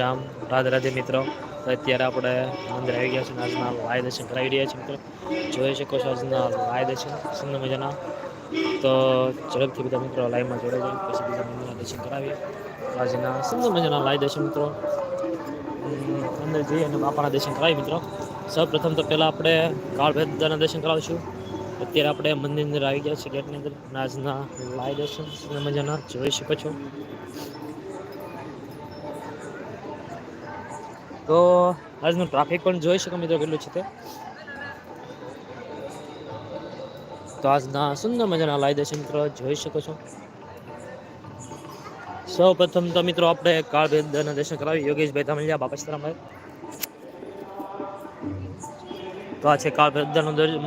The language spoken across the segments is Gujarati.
રામ રાધે રાધે મિત્રો. અત્યારે આપણે મંદિર આવી ગયા છે આજના લાય દર્શન કરાવી રહ્યા છીએ મિત્રો. જોઈ શકો છો આજના લાય દર્શન સુંદર મજાના. તો ઝડપથી બધા મિત્રો લાઈવમાં જોડે જાય પછી બીજા મંદિરના દર્શન કરાવીએ. આજના સુંદર મજાના લાય દર્શન મિત્રો. અંદર જઈએ અને બાપાના દર્શન કરાવીએ મિત્રો. સૌપ્રથમ તો પહેલાં આપણે કાળભેદ દાદાના દર્શન કરાવીશું. અત્યારે આપણે મંદિરની અંદર આવી ગયા છીએ ગેટની અંદર. આજના લાય દર્શન સુંદર મજાના જોઈ શકો છો. તો આજનું ટ્રાફિક પણ જોઈ શકો મિત્રો કેટલું છે તે. તો આજના સુંદર મજાના લાઈ દર્શન મિત્રો જોઈ શકો છો. સૌ પ્રથમ તો મિત્રો આપણે કાળ દર્શન કરાવી. યોગેશભાઈ ધામલિયા બાપસ્તરામભાઈ તો આ છે કાળ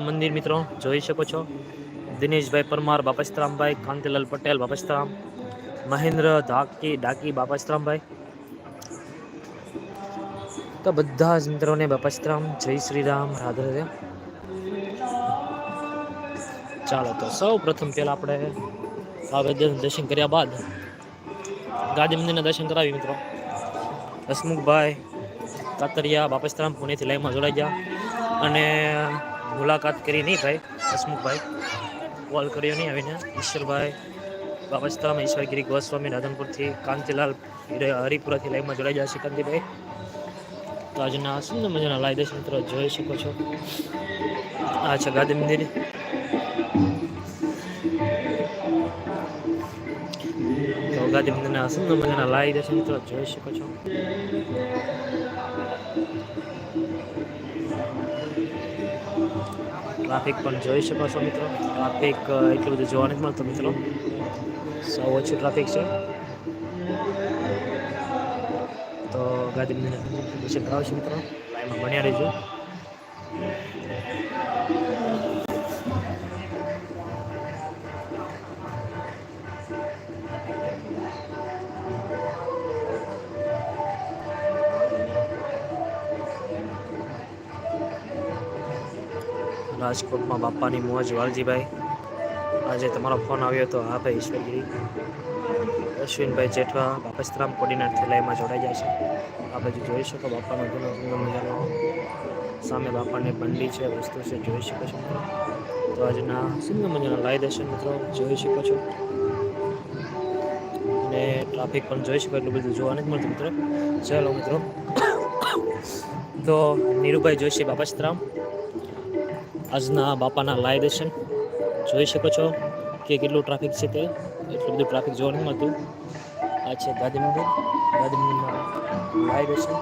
મંદિર મિત્રો. જોઈ શકો છો. દિનેશભાઈ પરમાર બાપસ્તરામભાઈ કાંતિલાલ પટેલ બાપસ્તરામ મહેન્દ્ર ધાકી, ડાકી બાપસ્તરામભાઈ તો બધા જ મિત્રોને બાપાશ્રામ જય શ્રી રામ, રાધે ચાલો તો સૌ પ્રથમ પહેલાં આપણે આ દર્શન કર્યા બાદ ગાંધી મંદિરના દર્શન કરાવી મિત્રો. હસમુખભાઈ, કાતરિયા બાપસ્તરામ પુણેથી લાઈવમાં જોડાઈ ગયા. અને મુલાકાત કરી નહીં ભાઈ, હસમુખભાઈ. કોલ કર્યો નહીં આવીને. ઈશ્વરભાઈ બાપસ્તરામ ઈશ્વરગીરી ગોસ્વામી, રાધનપુરથી કાંતિલાલ હરિપુરાથી લાઈવમાં જોડાઈ ગયા સિકંદીભાઈ તો આજના સુંદર મજાના લાઈ દર્શન મિત્રો જોઈ શકો છો. આ છે ગાંધી મંદિર. તો ગાંધી મંદિરના સુંદર મજાના લાઈ દર્શન મિત્રો, જોઈ શકો છો. ટ્રાફિક પણ જોઈ શકો છો મિત્રો. ટ્રાફિક એટલું બધું જોવા નથી મળતું મિત્રો. સૌ ઓછું ટ્રાફિક છે. તો મંદિરના દર્શન કરાવશે મિત્રો. લાઈનમાં બન્યા રહીજો. રાજકોટમાં બાપાની મોજ વાલજીભાઈ. આજે તમારો ફોન આવ્યો હતો હા ભાઈ, ઈશ્વરગીરી. અશ્વિનભાઈ જેઠવા બાપસ્ત્રામ કોડીનાર થેલાઈમાં જોડાઈ જાય છે. આ બાજુ જોઈ શકો બાપાનો જૂનો સુંદર મજાનો સામે બાપાની બંડી છે, વસ્તુ છે, જોઈ શકો છો તો આજના સુંદર મજાના લાઈ દર્શન મિત્રો જોઈ શકો છો. અને ટ્રાફિક પણ જોઈ શકો, એટલું બધું જોવા નથી મળતું મિત્રો. ચાલો મિત્રો. તો નીરુભાઈ જોશી બાપસ્ત્રામ આજના બાપાના લાઈ દર્શન જોઈ શકો છો કે કેટલું ટ્રાફિક છે તે. એટલું બધું ટ્રાફિક જોવા હતું. આ છે ગાંધી મંદિર. ગાંધી મંદિરમાં લાઈવ દર્શન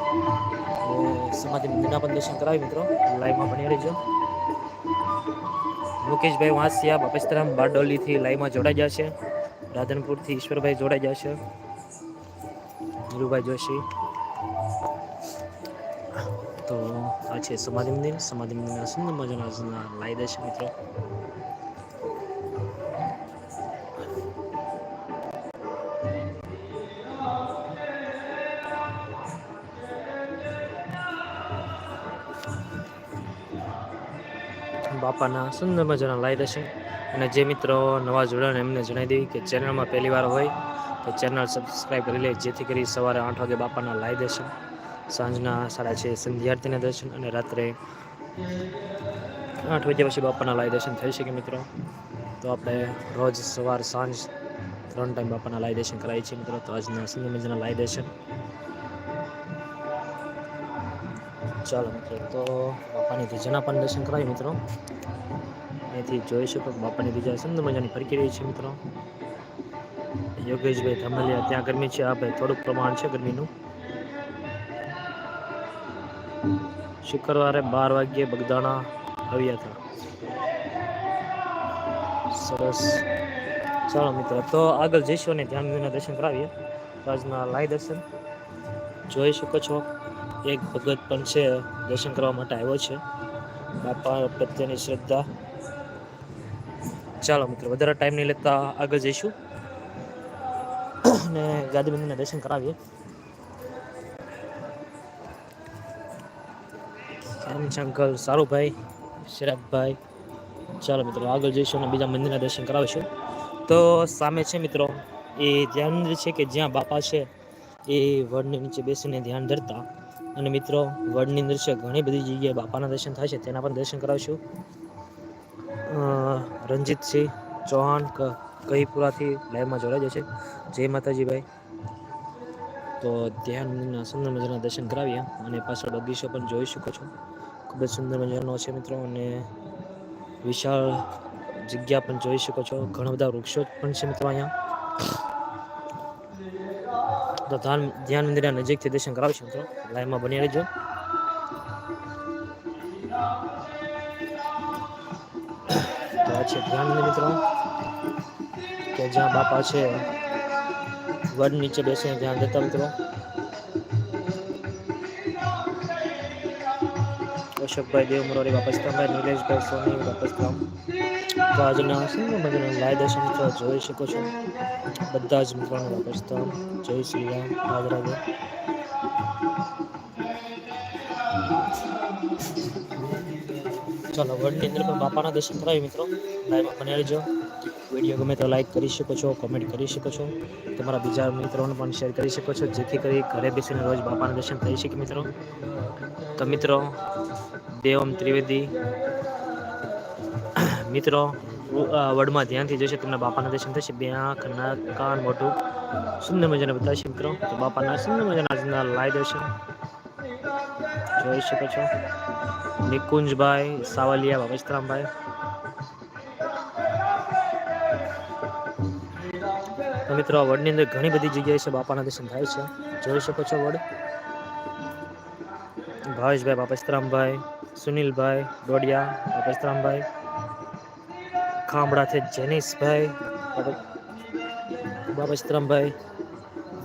સમાધિ મંદિરના પણ દર્શન કરાવી મિત્રો. લાઈવમાં ભણી રહેજો. મુકેશભાઈ વાંસિયા બાપસ્તરામ બારડોલીથી લાઈવમાં જોડાઈ જશે રાધનપુરથી ઈશ્વરભાઈ જોડાઈ જશે ધીરુભાઈ જોશી. તો આ છે સમાધિ મંદિર. સમાધિ મંદિરના સુંદર મજાના લાઈ દર્શન મિત્રો. બાપાના સુંદર મજાના લાઈ દેશે અને જે મિત્રો નવા જોડાણ એમને જણાવી દેવી કે ચેનલમાં પહેલી વાર હોય તો ચેનલ સબસ્ક્રાઈબ કરી લે, જેથી કરી સવારે આઠ વાગે બાપાના લાઈ દેશે સાંજના સાડા છે સંધ્યાર્થીના દર્શન અને રાત્રે આઠ વાગ્યા પછી બાપાના લાઈ દર્શન થઈ શકે મિત્રો. તો આપણે રોજ સવાર સાંજ ત્રણ ટાઈમ બાપાના લાઈ દર્શન કરાવીએ છીએ મિત્રો. તો આજના સુંદર મજાના લાઈ દર્શન. ચાલો મિત્રો, તો બાપાની ધીજાના પણ દર્શન કરાવીએ મિત્રો. અહીંથી જોઈ શકો કે બાપાની ધીજા સુંદર મજાની ફરકી રહી છે મિત્રો. યોગેશભાઈ ધમલિયા, ત્યાં ગરમી છે. આ ભાઈ થોડુંક પ્રમાણ છે ગરમીનું. શુક્રવારે બાર વાગ્યે બગદાણા આવ્યા હતા. સરસ. ચાલો મિત્રો, તો આગળ જઈશું અને ધ્યાન દર્શન કરાવીએ. આજના લાઈ દર્શન. જોઈ શકો છો. એક ભગત પણ છે, દર્શન કરવા માટે આવ્યો છે. બાપા પ્રત્યેની શ્રદ્ધા. ચાલો મિત્રો, વધારે ટાઈમ નહીં લેતા આગળ જઈશું. અને ગાંધીબંધીને દર્શન કરાવીએ. એમ અંકલ સારુભાઈ શરદભાઈ ચાલો મિત્રો, આગળ જઈશું અને બીજા મંદિરના દર્શન કરાવીશું. તો સામે છે મિત્રો, એ ધ્યાન છે કે જ્યાં બાપા છે, એ વડની નીચે બેસીને ધ્યાન ધરતા. અને મિત્રો, વડની અંદર છે ઘણી બધી જગ્યાએ બાપાના દર્શન થાય છે, તેના પણ દર્શન કરાવશું. રણજીતસિંહ ચૌહાણ કહીપુરાથી લાઈવમાં જોડાઈ જશે જય માતાજીભાઈ. તો ત્યાં સુંદર મજાના દર્શન કરાવીએ અને પાછળ બગીચો પણ જોઈ શકો છો. ખૂબ જ સુંદર મજાનો છે મિત્રો, અને વિશાળ જગ્યા પણ જોઈ શકો છો. ઘણા બધા વૃક્ષો પણ છે મિત્રો અહીંયા. તો ધ્યાન ધ્યાન મંદિરના નજીકથી દર્શન કરાવશું મિત્રો. લાઈનમાં બની રહેજો. તો આ છે ધ્યાન મંદિર મિત્રો. કે જ્યાં બાપા છે, વડ નીચે બેસીને ધ્યાન દેતા મિત્રો. અશોકભાઈ દેવ મુરારી બાપસ્તંભાઈ નિલેશભાઈ, સોની બાપસ્તંભ તો આજના સુંદર મજાના દર્શન જોઈ શકો છો. બધા જ મિત્રોને બાપસ્તંભ જય શ્રી રામ. રાજ ચાલો વડની અંદર પણ બાપાના દર્શન કરાવી મિત્રો. લાઈવમાં બની રહેજો. વીડિયો ગમે તો લાઈક કરી શકો છો કોમેન્ટ કરી શકો છો. તમારા બીજા મિત્રોને પણ શેર કરી શકો છો. જેથી કરી ઘરે બેસીને રોજ બાપાના દર્શન થઈ શકે મિત્રો. તો મિત્રો, દેવમ ત્રિવેદી મિત્રો વર્ડમાં ધ્યાનથી જોશે તમને બાપાના દર્શન થશે. બે આંખ કાન મોટું સુંદર મજાના બતાવશે મિત્રો. તો બાપાના સુંદર મજાના આજના લાય દર્શન. જોઈ શકો છો. નિકુંજભાઈ, સાવલિયા બાબસ્તરામભાઈ તો મિત્રો, આ વડની અંદર ઘણી બધી જગ્યાએ છે બાપાના દર્શન થાય છે. જોઈ શકો છો વડ. ભાવેશભાઈ બાપસ્તરામભાઈ સુનિલભાઈ ડોડિયા બાપસ્તરામભાઈ ખાંભડાથી જેનિસભાઈ બાપ- બાપસ્તરામભાઈ,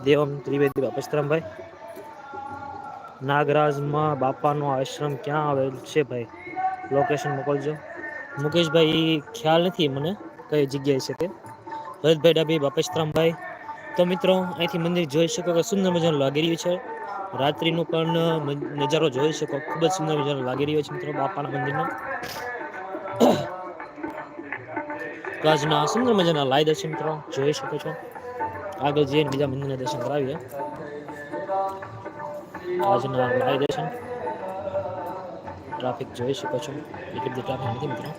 દેવમ ત્રિવેદી બાપસ્તરામભાઈ. નાગરાજમાં બાપાનો આશ્રમ ક્યાં આવેલ છે ભાઈ? લોકેશન મોકલજો. મુકેશભાઈ ખ્યાલ નથી મને કઈ જગ્યાએ છે તે. ભરતભાઈ ડાબી બાપેશરામભાઈ તો મિત્રો, અહીંથી મંદિર જોઈ શકો કે સુંદર મજાનું લાગી રહ્યું છે. રાત્રિનું પણ નજારો જોઈ શકો. ખૂબ જ સુંદર મજાનો લાગી રહ્યો છે મિત્રો બાપાના મંદિરનો. તો આજના સુંદર મજાના લાય દર્શન મિત્રો જોઈ શકો છો. આગળ જઈને બીજા મંદિરના દર્શન કરાવીએ. આજના લાય દર્શન. ટ્રાફિક જોઈ શકો છો. એટલી બધી ટ્રાફિક નથી મિત્રો.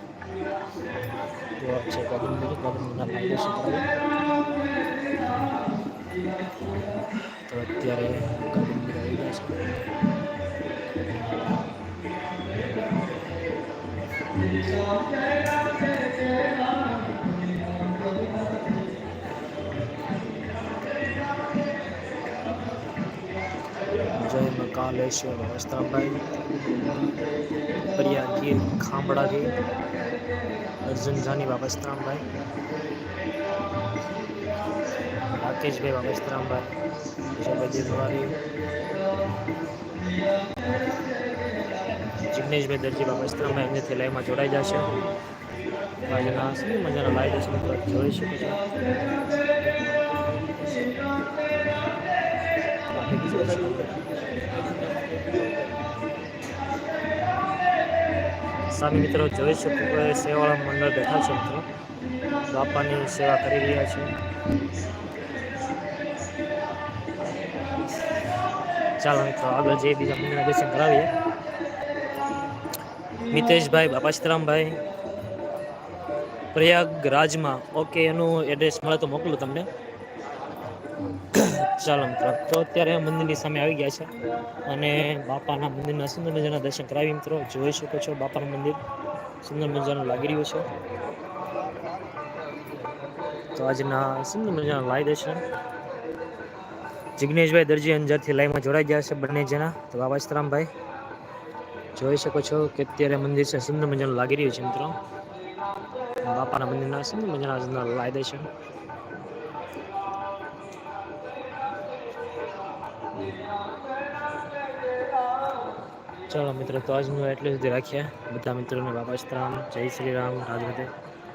તો આ છે ગગન મંદિર. ગગન મંદિરના લાય દર્શન કરાવીએ તો અત્યારે ગગન મંદિર આવી ગયા છે. જય મકાલેશ્વર વસ્ત્રાભાઈ પ્રિયા ગીર ખાંભળા ગીર અર્જુન જાની બાબસ્તરામભાઈ રાકેશભાઈ બાબસ્તરામભાઈ વિજયભાઈ દેવવારી જિગ્નેશભાઈ દરજી બાબસ્તરામભાઈ એમનેથી લાઈવમાં જોડાઈ જશે આજના સુંદર મજાના લાઈવ દર્શન મિત્રો જોઈ શકો છો સ્વામી મિત્રો જોઈ શકો કે સેવાળા મંડળ બેઠા છે મિત્રો. બાપાની સેવા કરી રહ્યા છે. ચાલો મિત્રો, આગળ જઈએ, બીજા મંદિરના દર્શન કરાવીએ. મિતેશભાઈ બાપાશ્રામભાઈ પ્રયાગરાજમાં. ઓકે એનું એડ્રેસ મળે તો મોકલું તમને. ચાલો મિત્રો, તો અત્યારે મંદિરની સામે આવી ગયા છે અને બાપાના મંદિરના સુંદર મજાના દર્શન કરાવી મિત્રો. જોઈ શકો છો બાપાનું મંદિર. સુંદર મજાનું લાગી રહ્યું છે. તો આજના સુંદર મજાના લાઈ દર્શન. જિગ્નેશભાઈ દરજી અંજારથી લાઈમાં જોડાઈ ગયા છે બંને જણા. તો બાબાસ્તરામભાઈ જોઈ શકો છો કે અત્યારે મંદિર છે, સુંદર મજાનું લાગી રહ્યું છે મિત્રો. બાપાના મંદિરના સુંદર મજાના લાઈ દર્શન. ચાલો મિત્રો, તો આજનું એટલે સુધી રાખ્યા બધા મિત્રોને બાબા શ્રામ જય શ્રી રામ રાધે.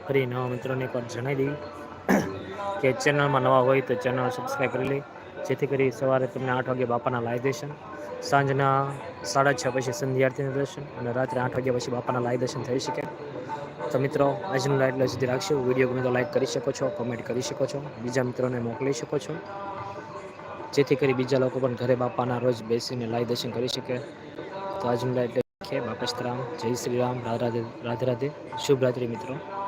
ફરી નવા મિત્રોને પણ જણાવી દેવી કે ચેનલમાં નવા હોય તો ચેનલ સબસ્ક્રાઈબ કરી લઈ જેથી કરી સવારે તમને આઠ વાગે બાપાના લાઈવ દર્શન, સાંજના સાડા છ પછી સંધ્યાર્થીનું દર્શન અને રાત્રે આઠ વાગ્યા પછી બાપાના લાઈવ દર્શન થઈ શકે. તો મિત્રો, આજનું લાઈવ એટલે સુધી રાખશો. વીડિયો ગમે તો લાઈક કરી શકો છો કોમેન્ટ કરી શકો છો, બીજા મિત્રોને મોકલી શકો છો. જેથી કરી બીજા લોકો પણ ઘરે બાપાના રોજ બેસીને લાઈવ દર્શન કરી શકે. તો આ જુમલા એટલે કે બાપસ્તરામ જય શ્રી રામ. રાધે રાધે. રાધે રાધે. શુભ રાત્રિ મિત્રો.